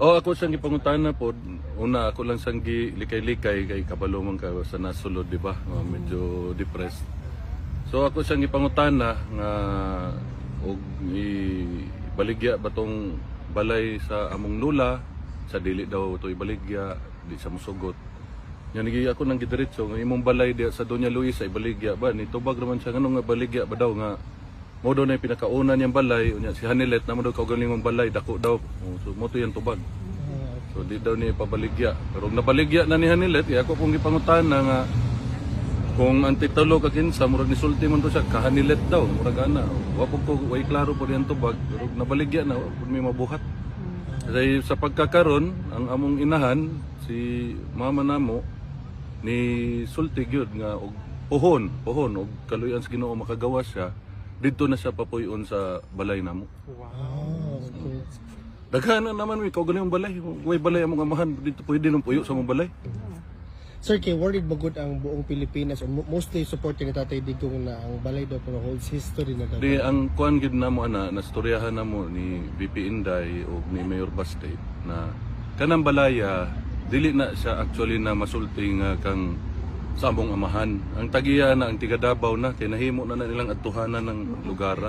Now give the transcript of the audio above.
Oh, ako sang gipangutana po. Una ako lang sang gi likay-likay kay kabalo man ka sa nasulod, di ba? Uh, medyo depressed. So ako sang gipangutana nga og ibaligya ba tong balay sa among lula sa dili daw to ibaligya di sa musugot. Yan gi ako nang gidiretso nga imong balay diya sa Doña Luisa ibaligya ba ni tubag naman siya ngano nga baligya ba daw nga mo daw na pinakauna niyang balay unya si Hanilet na mo daw kaugaling mong balay dako daw. So mo to yan tubag. So di daw ni pabaligya pero nabaligya na ni Hanilet iya ako pong gipangutan na nga kung ang titulo ka kinsa murag nisulti man to siya kahanilet daw murag ana. Wa po ko way klaro po yan tubag pero nabaligya na po may mabuhat. Kasi sa pagkakaron ang among inahan si mama namo ni sulti gyud nga og pohon pohon og kaluyan sa Ginoo makagawa siya didto na siya papuyon sa balay namo. Ah, okay. daghan na naman mi kaugali ang balay. Way balay among amahan dito pwede nang puyo sa mong balay. Sir, kay worried ba good ang buong Pilipinas? Or mo- mostly supporting ni Tatay Digong na ang balay daw pero holds history na daw. di ang kuan gid namo ana nastoryahan namo ni VP Inday o ni Mayor Bastay na kanang balaya dili na siya actually na masulti nga kang sa among amahan. Ang tagiya na ang tiga na kay nahimo na na nilang atuhanan ng lugar.